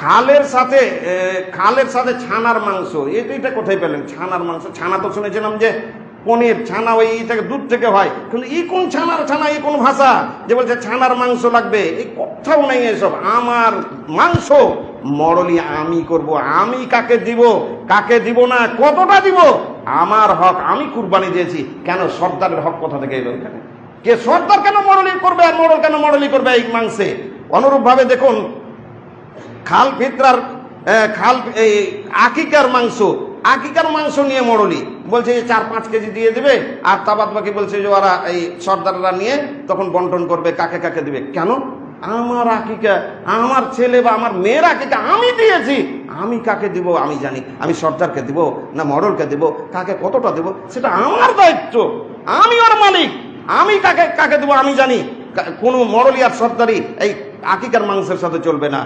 খালের সাথে খালের সাথে ছানার মাংস এটা কোথায় পেলেন? ছানার মাংস, ছানা তো শুনেছিলাম যে পনির, ছানা ওই থেকে দুধ থেকে হয়। কিন্তু এই কোন ছানার ছানা এই কোন ভাষা? যে বলছে ছানার মাংস লাগবে। এই কোথাও নেই এসব। আমার মাংস, মরলি আমি করব। আমি কাকে দিব? কাকে দিব না? কতটা দিব? আমার হক আমি কুরবানি দিয়েছি। কেন সর্দারের হক কোথা থেকে এলো কে সর্দার কেন মরলি করবে আর মরল কেন মরলি করবে এই মাংসে? অনুরূপভাবে দেখুন খাল ফিতরার খাল, এই আকিকার মাংস আকিকার মাংস নিয়ে মরলি বলছে যে চার পাঁচ কেজি দিয়ে দেবে, আর তাবাদ বাকি বলছে যে ওরা এই সর্দাররা নিয়ে তখন বন্টন করবে, কাকে কাকে দিবে। কেন? আমার আকিকা, আমার ছেলে বা আমার মেয়ের আকিকা আমি দিয়েছি। আমি কাকে দিব আমি জানি। আমি সর্দারকে দিব না মরলকে দিব, কাকে কতটা দেব, সেটা আমার দায়িত্ব। আমি ওর মালিক। আমি কাকে কাকে দেবো আমি জানি। কোনো মরলি আর সর্দারি এই আকিকার মাংসের সাথে চলবে না।